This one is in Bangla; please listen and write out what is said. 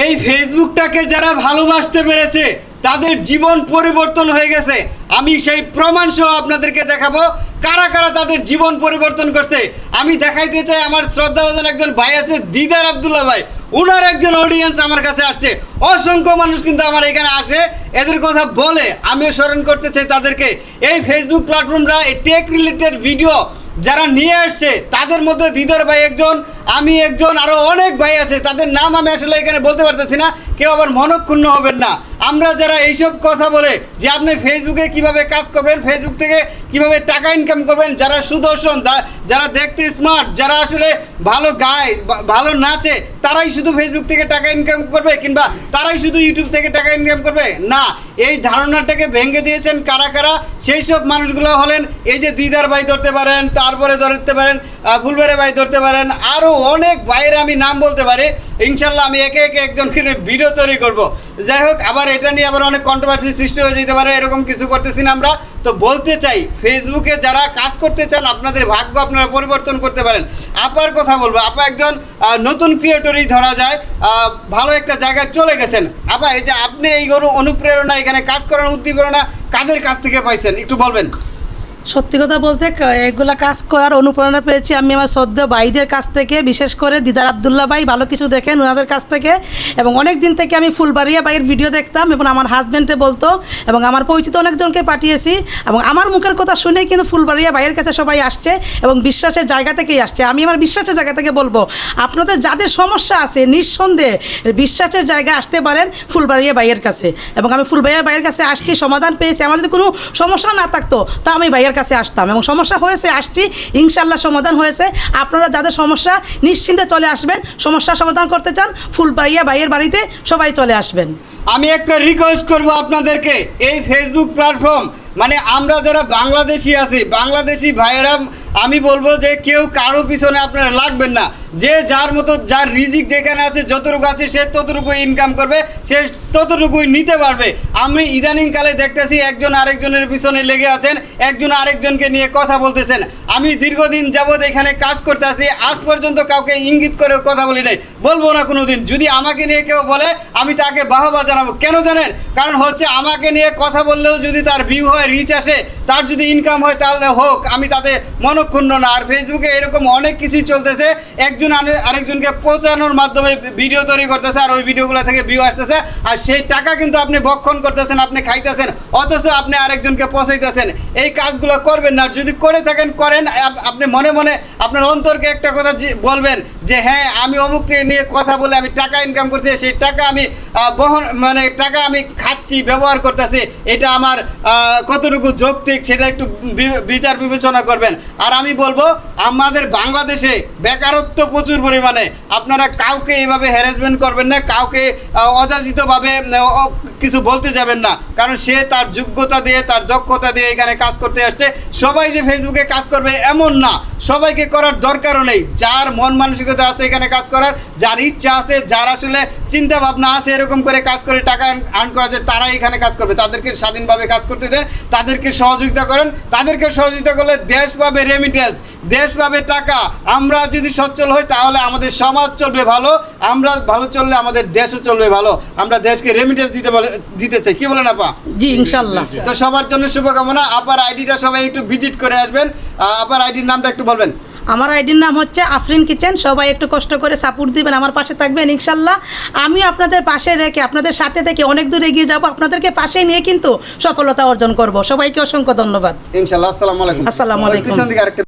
এই ফেসবুকটাকে যারা ভালোবাসতে পেরেছে, তাদের জীবন পরিবর্তন হয়ে গেছে। আমি সেই প্রমাণ সহ আপনাদেরকে দেখাবো কারা কারা তাদের জীবন পরিবর্তন করছে। আমি দেখাইতে চাই আমার শ্রদ্ধাভাজন একজন ভাই আছে, দিদার আবদুল্লাহ ভাই। উনার একজন অডিয়েন্স আমার কাছে আসছে। অসংখ্য মানুষ কিন্তু আমার এখানে আসে, এদের কথা বলে আমিও স্মরণ করতে চাই তাদেরকে। এই ফেসবুক প্ল্যাটফর্মরা এই টেক রিলেটেড ভিডিও যারা নিয়ে আসছে, তাদের মধ্যে দিদার ভাই একজন, আমি একজন আরও অনেক ভাই আছে, তাদের নাম আমি আসলে এখানে বলতে পারতেছি না, কেউ আবার মনক্ষুণ্ণ হবেন না। আমরা যারা এইসব কথা বলে যে আপনি ফেসবুকে কীভাবে কাজ করবেন ফেসবুক থেকে কীভাবে টাকা ইনকাম করবেন যারা সুদর্শন যারা দেখতে স্মার্ট যারা আসলে ভালো গায় ভালো নাচে তারাই শুধু ফেসবুক থেকে টাকা ইনকাম করবে কিংবা তারাই শুধু ইউটিউব থেকে টাকা ইনকাম করবে? না এই ধারণাটাকে ভেঙে দিয়েছেন কারা কারা? সেই সব মানুষগুলো হলেন এই যে দিদার ভাই ধরতে পারেন তারপরে ধরতে পারেন আহ, ফুলবাড়ি ভাই ধরতে পারেন আরও অনেক ভাইয়ের আমি নাম বলতে পারি। ইনশাল্লাহ আমি একে একে একজনকে ভিডিও তৈরি করব। যাই হোক আবার এটা নিয়ে আবার অনেক কন্ট্রোভার্সি সৃষ্টি হয়ে যেতে পারে, এরকম কিছু করতেছি না আমরা। তো বলতে চাই ফেসবুকে যারা কাজ করতে চান, আপনাদের ভাগ্য আপনারা পরিবর্তন করতে পারেন। আপার কথা বলব, আপা একজন নতুন ক্রিয়েটরই ধরা যায় ভালো একটা জায়গায় চলে গেছেন। আপা, এই যে আপনি এই গরু অনুপ্রেরণা, এখানে কাজ করার উদ্দীপনা কাদের কাছ থেকে পাইছেন? একটু বলবেন। সত্যি কথা বলতে এগুলা কাজ করার অনুপ্রেরণা পেয়েছি। আমি আমার সদ্য ভাইদের কাছ থেকে, বিশেষ করে দিদার আবদুল্লাহ ভাই, ভালো কিছু দেখেন ওনাদের কাছ থেকে। এবং অনেক দিন থেকে আমি ফুলবাড়িয়া ভাইয়ের ভিডিও দেখতাম এবং আমার হাজব্যান্ডে বলতো এবং আমার পরিচিত অনেকজনকে পাঠিয়েছি এবং আমার মুখের কথা শুনেই কিন্তু ফুলবাড়িয়া ভাইয়ের কাছে সবাই আসছে এবং বিশ্বাসের জায়গা থেকেই আসছে। আমি আমার বিশ্বাসের জায়গা থেকে বলব, আপনাদের যাদের সমস্যা আছে, নিঃসন্দেহে বিশ্বাসের জায়গা আসতে পারেন ফুলবাড়িয়া ভাইয়ের কাছে। এবং আমি ফুলবাড়িয়া ভাইয়ের কাছে আসছি, সমাধান পেয়েছি। আমার যদি কোনো সমস্যা না থাকতো, তা আমি ভাইয়ের কাছে আসতাম এবং সমস্যা হয়েছে, আসছি ইনশাল্লাহ সমাধান হয়েছে। আপনারা যাদের সমস্যা, নিশ্চিন্তে চলে আসবেন। সমস্যা সমাধান করতে চান ফুল পাইয়া ভাইয়ের বাড়িতে সবাই চলে আসবেন। আমি একটা রিকোয়েস্ট করব আপনাদেরকে, এই ফেসবুক প্ল্যাটফর্ম মানে আমরা যারা বাংলাদেশি আছি, বাংলাদেশি ভাইয়েরা, আমি বলব যে কেউ কারও পিছনে আপনারা লাগবেন না। যে যার মতো, যার রিজিক যেখানে আছে, যতটুকু আছে, সে ততটুকু ইনকাম করবে, সে ততটুকুই নিতে পারবে। আমি ইদানিংকালে দেখতেছি একজন আরেকজনের পিছনে লেগে আছেন, একজন আরেকজনকে নিয়ে কথা বলতেছেন। আমি দীর্ঘদিন যাবৎ এখানে কাজ করতে আছি আজ পর্যন্ত কাউকে ইঙ্গিত করে কথা বলি নাই। বলব না কোনো দিন যদি আমাকে নিয়ে কেউ বলে, আমি তাকে বাহবা জানাব। কেন জানেন? কারণ হচ্ছে আমাকে নিয়ে কথা বললেও যদি তার ভিউ হয় রিচ আসে, তার যদি ইনকাম হয়, তাহলে হোক, আমি তাতে মনক্ষুণ্ণ না। আর ফেসবুকে এরকম অনেক কিছুই চলতেছে, একজন আনে- আরেকজনকে পৌঁছানোর মাধ্যমে ভিডিও তৈরি করতেছে আর ওই ভিডিওগুলো থেকে ভিউ আসতেছে। আর সেই টাকা কিন্তু আপনি ভক্ষণ করতেছেন, আপনি খাইতেছেন, অথচ আপনি আরেকজনকে পৌঁছাইতেছেন। এই কাজগুলো করবেন না। যদি করে থাকেন, করেন। আপনি মনে মনে আপনার অন্তরকে একটা কথা বলবেন যে হ্যাঁ আমি অমুককে নিয়ে কথা বলে আমি টাকা ইনকাম করছি, সেই টাকা আমি বহন মানে টাকা আমি খাচ্ছি, ব্যবহার করতেছি, এটা আমার কতটুকু যৌক্তিক সেটা একটু বিচার বিবেচনা করবেন। আর আমি বলব, আমাদের বাংলাদেশে বেকারত্ব প্রচুর পরিমাণে। আপনারা কাউকে এইভাবে হ্যারাসমেন্ট করবেন না, কাউকে অযাচিতভাবে কিছু বলতে যাবেন না। কারণ সে তার যোগ্যতা দিয়ে, তার দক্ষতা দিয়ে এখানে কাজ করতে আসছে। সবাই যে ফেসবুকে কাজ করবে এমন না। সবাইকে করার দরকারও নেই। যার মন মানসিকতা আছে এখানে কাজ করার, যার ইচ্ছা আছে, যার আসলে চিন্তা ভাবনা আছে এরকম করে কাজ করে টাকা আর্ন করা যায় তারা এখানে কাজ করবে। তাদেরকে স্বাধীনভাবে কাজ করতে দেন, তাদেরকে সহযোগিতা করেন। তাদেরকে সহযোগিতা করলে দেশ পাবে রেমিটেন্স দেশ পাবে টাকা আমরা যদি সচ্ছল হই তাহলে আমাদের সমাজ চলবে ভালো আমরা ভালো চললে আমাদের দেশও চলবে ভালো। আমরা দেশকে রেমিটেন্স দিতে বলে দিতে চাই। কি বলেন আপা? জি ইনশাল্লাহ। তো সবার জন্য শুভকামনা। আপার আইডিটা সবাই একটু ভিজিট করে আসবেন। আপার আইডির নামটা একটু বলবেন। আমার আইডির নাম হচ্ছে আফরিন কিচেন। সবাই একটু কষ্ট করে সাপোর্ট দিবেন আমার পাশে থাকবেন ইনশাল্লাহ। আমি আপনাদের পাশে রেখে আপনাদের সাথে থেকে অনেক দূর এগিয়ে যাব। আপনাদেরকে পাশে নিয়ে কিন্তু সফলতা অর্জন করব। সবাইকে অসংখ্য ধন্যবাদ। ইনশাল্লাহ আসসালামু আলাইকুম। আসসালামু আলাইকুম।